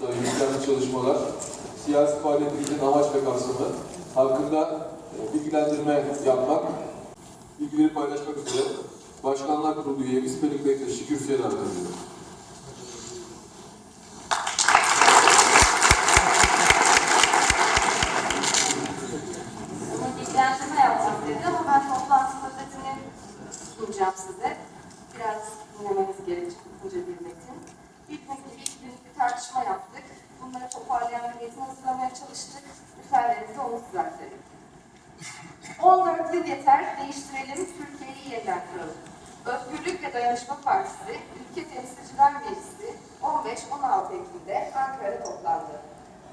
yürütülen çalışmalar, siyasi faaliyetimizin amaç ve kapsamı hakkında e, bilgilendirme yapmak, bilgileri paylaşmak üzere Başkanlar Kurulu üyemiz Pelin Bektaş'ı kürsüye davet 14 yıl yeter, değiştirelim, Türkiye'yi yeniden kuralım. Özgürlük ve Dayanışma Partisi, Ülke Temsilciler Meclisi 15-16 Ekim'de Ankara'da toplandı.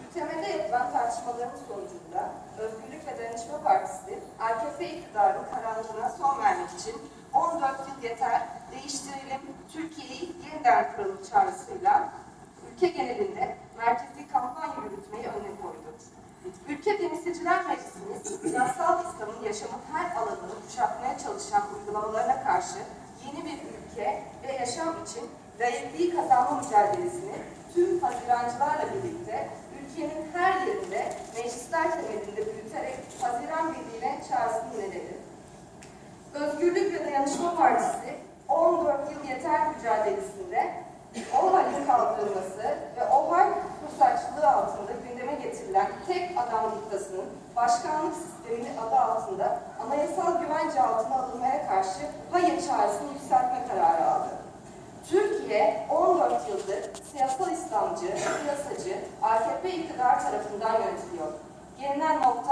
Ülkemede yapılan tartışmaların sonucunda Özgürlük ve Dayanışma Partisi, AKP iktidarının karanlığına son vermek için 14 yıl yeter, değiştirelim, Türkiye'yi yeniden kuralım çağrısıyla ülke genelinde merkezi kampanya yürütmeyi önüne koydu. Ülke Temsilciler Meclisi'nin siyasal İslam'ın yaşamın her alanını kuşatmaya çalışan uygulamalarına karşı yeni bir ülke ve yaşam için layıklığı kazanma mücadelesini tüm Hazirancılarla birlikte ülkenin her yerinde meclisler temelinde büyüterek Haziran Birliği'ne çağrısını yöneledi. Özgürlük ve Dayanışma Partisi 14 yıl yeter mücadelesinde OHAL'in kaldırılması ve OHAL fırsatçılığı altında gündeme getirilen tek adam noktasının başkanlık sistemini adı altında anayasal güvence altına alınmaya karşı hayır çağrısını yükseltme kararı aldı. Türkiye 14 yıldır siyasal İslamcı, siyasacı, AKP iktidar tarafından yönetiliyor. Gelinen nokta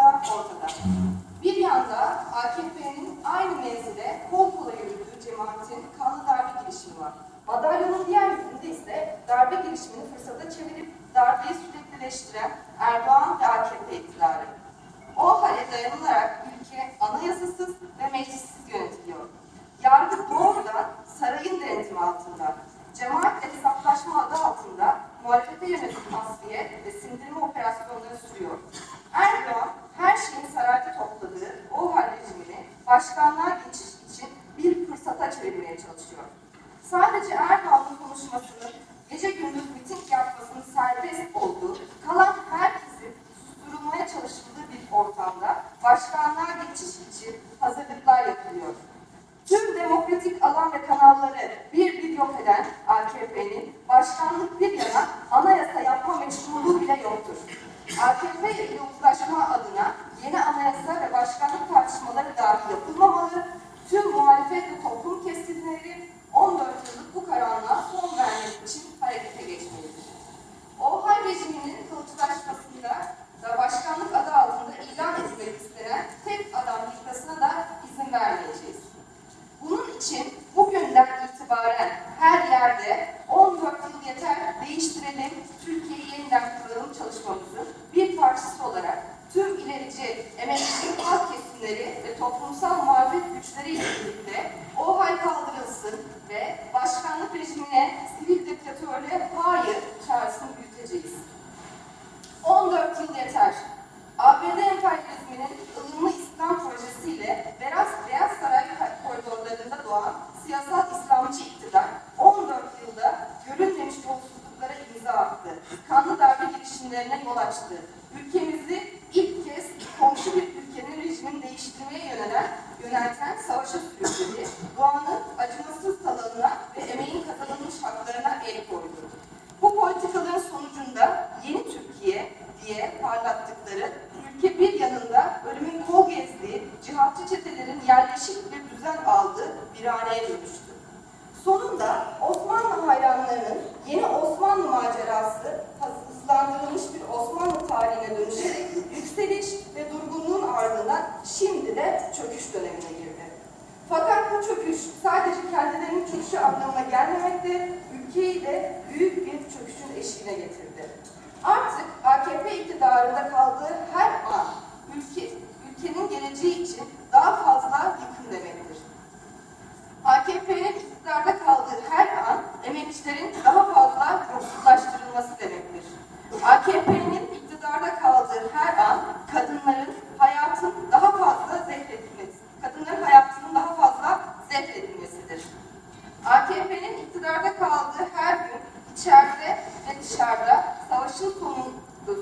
çevirmeye çalışıyor. Sadece Erdoğan'ın konuşmasının gece gündüz miting yapmasının serbest olduğu, kalan herkesin susturulmaya çalışıldığı bir ortamda başkanlığa geçiş için hazırlıklar yapılıyor. Tüm demokratik alan ve kanalları bir bir yok eden AKP'nin başkanlık bir yana anayasa yapma meşruluğu bile yoktur. AKP ile uzlaşma adına yeni anayasa ve başkanlık tartışmaları dahi yapılmamalı, tüm muhalefet ve toplum kesimleri 14 yıllık bu karanlığa son vermek için harekete geçmelidir. OHAL rejiminin kılıçlaşmasında da başkanlık adı altında ilan edilmek istenen tek adam diktasına da izin vermeyeceğiz. Bunun için bugünden itibaren her yerde 14 yıl yeter değiştirelim, Türkiye'yi yeniden kuralım çalışmamızın bir parçası olarak tüm ilerici, emekçi halk kesimleri ve toplumsal muhalefet güçleriyle birlikte o hal kaldırılsın ve başkanlık rejimine sivil diktatörlüğe hayır çağrısını büyüteceğiz. 14 yıl yeter. ABD emperyalizminin ılımlı İslam projesiyle Beyaz, Beyaz Saray koridorlarında doğan siyasal İslamcı iktidar 14 yılda görülmemiş yolsuzluklara imza attı. Kanlı darbe girişimlerine yol açtı. Ülkemizi ilk kez komşu bir ülkenin rejimini değiştirmeye yönelen, yönelten savaşa sürükledi. Doğanın acımasız talığına ve emeğin kazanılmış haklarına el koydu. Bu politikaların sonucunda yeni Türkiye diye parlattıkları ülke bir yanında ölümün kol gezdiği cihatçı çetelerin yerleşik bir düzen aldığı bir haneye dönüştü. Sonunda Osmanlı hayranlarının yeni Osmanlı macerası hızlandırılmış bir Osmanlı tarihine dönüşerek yükseliş ve durgunluğun ardından şimdi de çöküş dönemine girdi. Fakat bu çöküş sadece kendilerinin çöküşü anlamına gelmemekte, ülkeyi de büyük bir çöküşün eşiğine getirdi. Artık AKP iktidarında kaldığı her an ülke, ülkenin geleceği için daha fazla yıkım demektir. AKP'nin iktidarda kaldığı her an emekçilerin daha fazla yoksullaştırılması demektir. AKP'nin iktidarda kaldığı her an kadınların hayatın daha fazla zehredilmesi, kadınların hayatının daha fazla zehredilmesidir. AKP'nin iktidarda kaldığı her gün içeride ve dışarıda savaş savaşın sonu-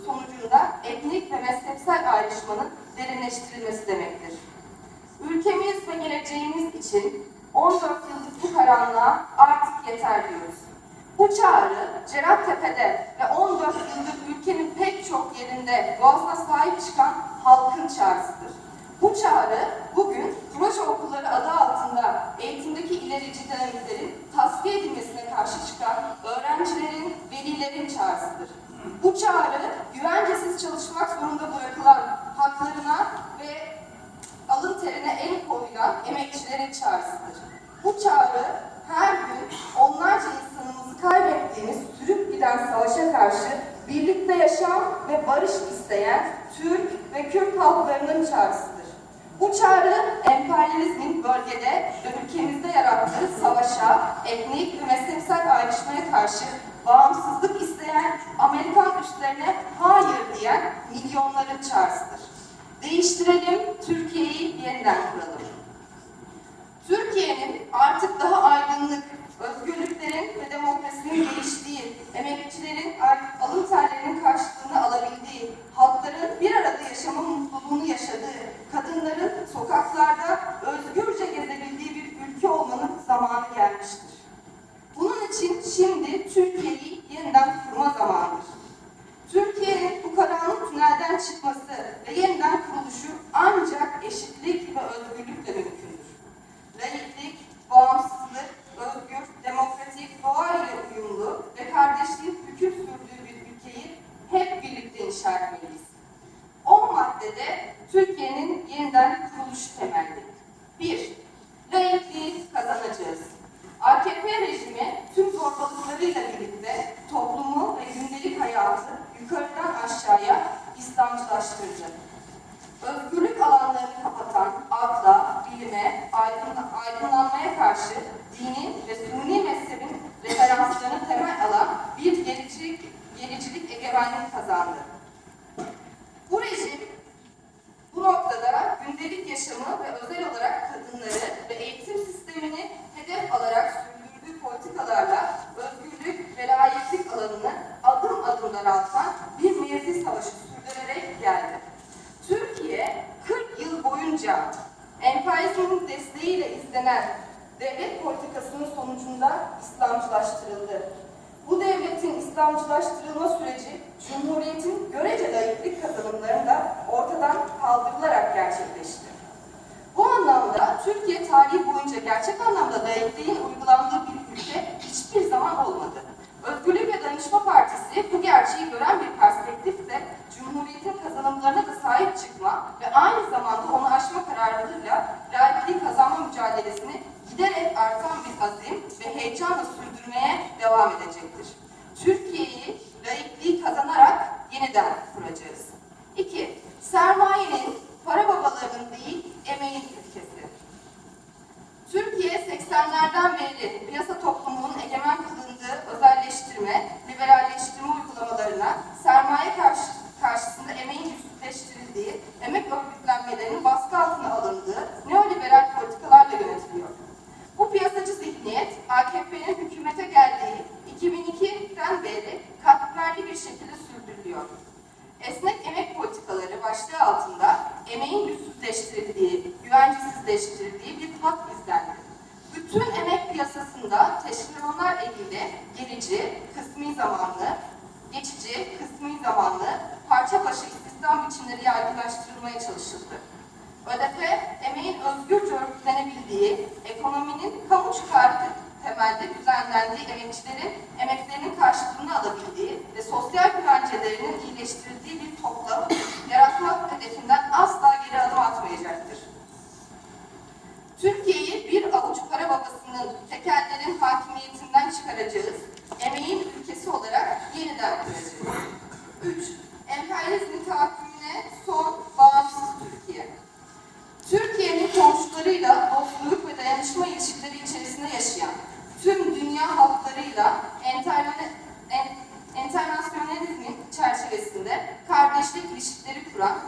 sonucunda etnik ve mezhepsel ayrışmanın derinleştirilmesi demektir. Ülkemiz ve geleceğimiz için 14 yıllık bu karanlığa artık yeter diyoruz. Bu çağrı Cerattepe'de ve 14 yıldır ülkenin pek çok yerinde boğazına sahip çıkan halkın çağrısıdır. Bu çağrı bugün proje okulları adı altında eğitimdeki ilerici dinamiklerin tasfiye edilmesine karşı çıkan öğrencilerin, velilerin çağrısıdır. Bu çağrı güvencesiz çalışmak zorunda bırakılan haklarına ve alın terine el koyulan emekçilerin çağrısıdır. Bu çağrı her gün onlarca insanımızı kaybettiğimiz sürüp giden savaşa karşı birlikte yaşam ve barış isteyen Türk ve Kürt halklarının çağrısıdır. Bu çağrı emperyalizmin bölgede ve ülkemizde yarattığı savaşa, etnik ve mezhepsel ayrışmaya karşı bağımsızlık isteyen Amerikan üstlerine hayır diyen milyonların çağrısıdır. Değiştirelim, Türkiye'yi yeniden kuralım. Türkiye'nin artık daha aydınlık, özgürlüklerin ve demokrasinin geliştiği, emekçilerin alın terlerinin karşılığını alabildiği, halkların bir arada yaşama mutluluğunu yaşadığı, kadınların sokaklarda özgürce gezebildiği bir ülke olmanın zamanı gelmiştir. Bunun için şimdi Türkiye'yi yeniden kurma zamanıdır. Türkiye'nin bu karanlık tünelden çıkması ve yeniden kuruluşu ancak eşitlik ve özgürlükle mümkündür. Layıklık, ela é casada. Türkiye tarihi boyunca gerçek anlamda layıklığın uygulandığı bir ülke hiçbir zaman olmadı. Özgürlük ve Dayanışma Partisi bu gerçeği gören bir perspektifle Cumhuriyet'in kazanımlarına da sahip çıkma ve aynı zamanda onu aşma kararlılığıyla layıklığı kazanma mücadelesini giderek artan bir azim ve heyecanla sürdürmeye devam edecektir. Türkiye'yi layıklığı kazanarak yeniden kuracağız. 2. Sermayenin, para babalarının değil, emeğin 80'lerden beri piyasa toplumunun egemen kılındığı özelleştirme, çalışıldı. ÖDP, emeğin özgürce örgütlenebildiği, ekonominin kamu çıkarı temelde düzenlendiği emekçilerin emeklerinin karşılığını alabildiği ve sosyal güvencelerinin iyileştirildiği bir toplum yaratmak hedefinden asla geri adım atmayacaktır. Türkiye'yi bir avuç para babasının tekellerin hakimiyetinden çıkaracağız, emeğin ülkesi olarak yeniden kuracağız. 3. Emperyalizmin tahakkümüne son bağımsız Türkiye. Türkiye'nin komşularıyla dostluk ve dayanışma ilişkileri içerisinde yaşayan, tüm dünya en- enternasyonalizmin çerçevesinde kardeşlik ilişkileri kuran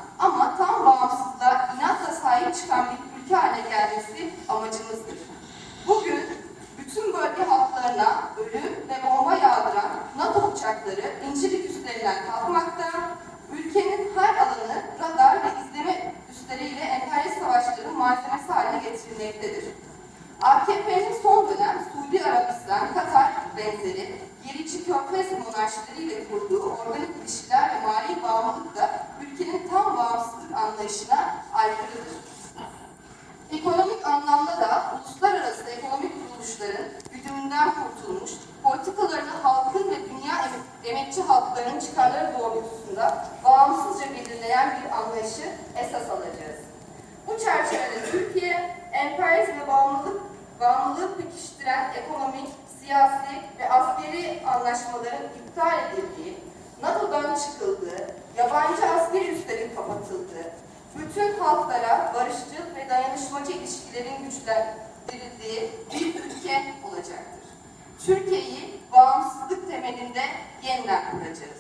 anlayışına aykırıdır. Ekonomik anlamda da uluslararası ekonomik kuruluşların güdümünden kurtulmuş, politikalarını halkın ve dünya emekçi halklarının çıkarları doğrultusunda bağımsızca belirleyen bir anlayışı halklara barışçıl ve dayanışmacı ilişkilerin güçlendirildiği bir ülke olacaktır. Türkiye'yi bağımsızlık temelinde yeniden kuracağız.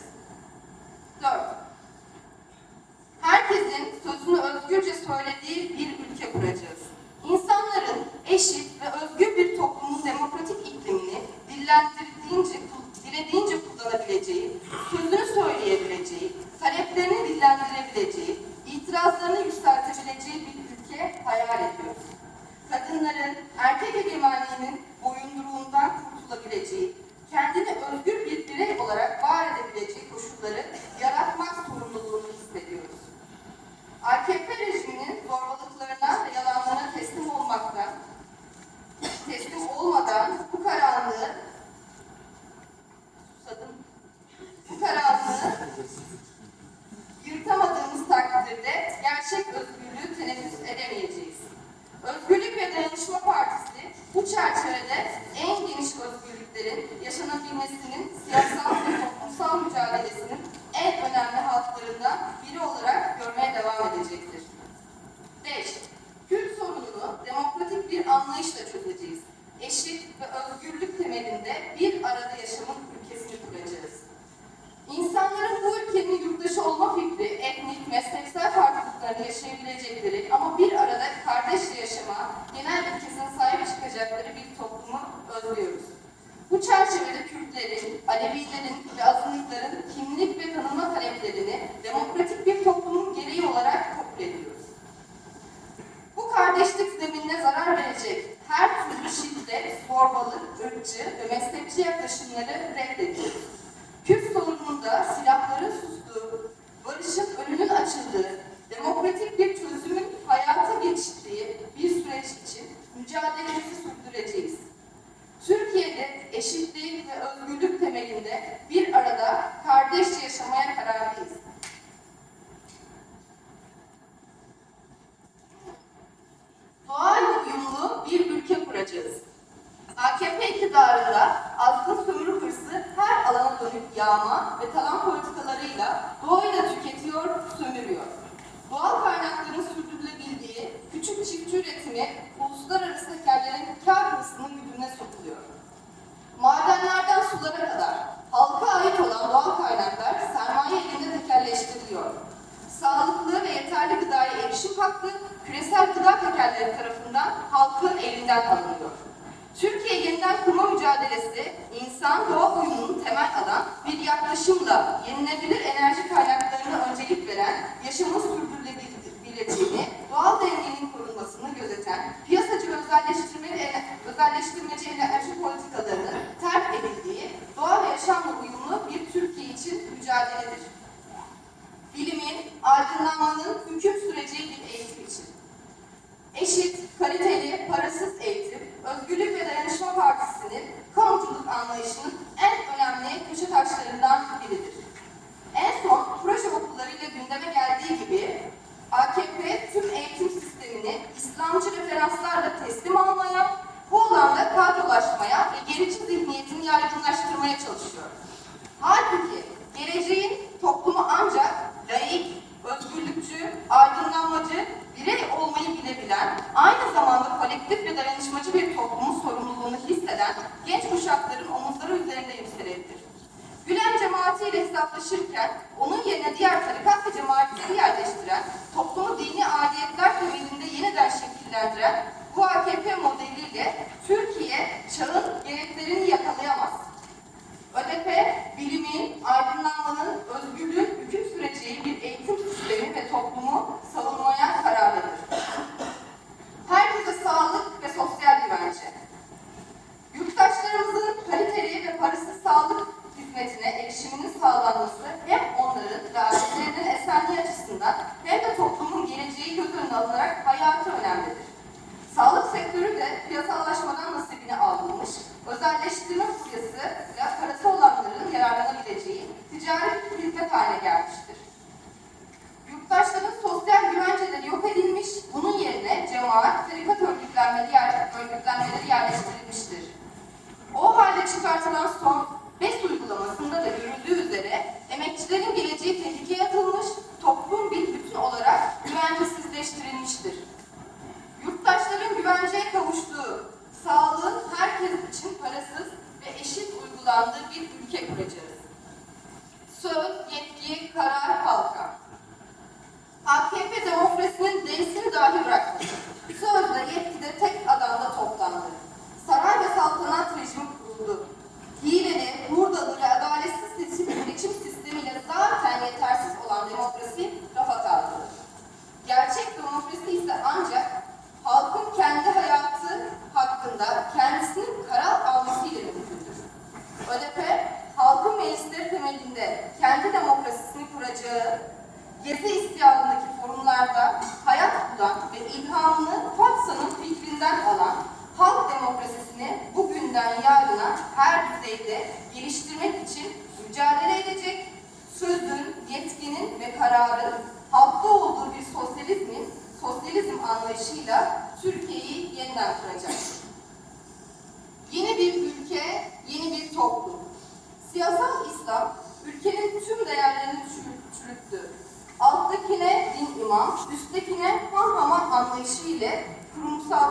anlayışıyla kurumsal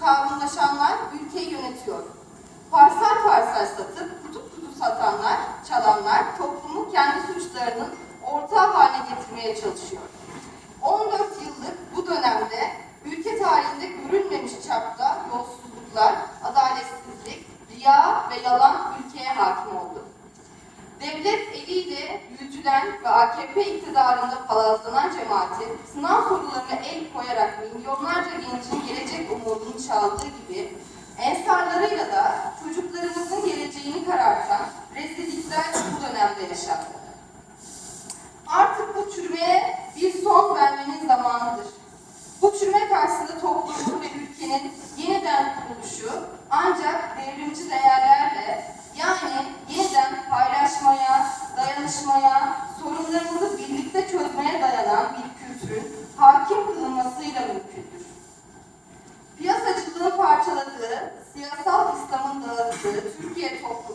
kavramlaşanlar ülkeyi yönetiyor. Parsel parsel satıp kutup kutup satanlar, çalanlar toplumu kendi suçlarının ortağı haline getirmeye çalışıyor. 14 yıllık bu dönemde ülke tarihinde görülmemiş çapta yolsuzluklar, adaletsizlik, riya ve yalan ülkeye hakim oldu. Devlet eliyle büyütülen ve AKP iktidarında palazlanan cemaatin sınav soruları milyonlarca gencin gelecek umudunu çaldığı gibi ensarlarıyla da 咱们的学 of 福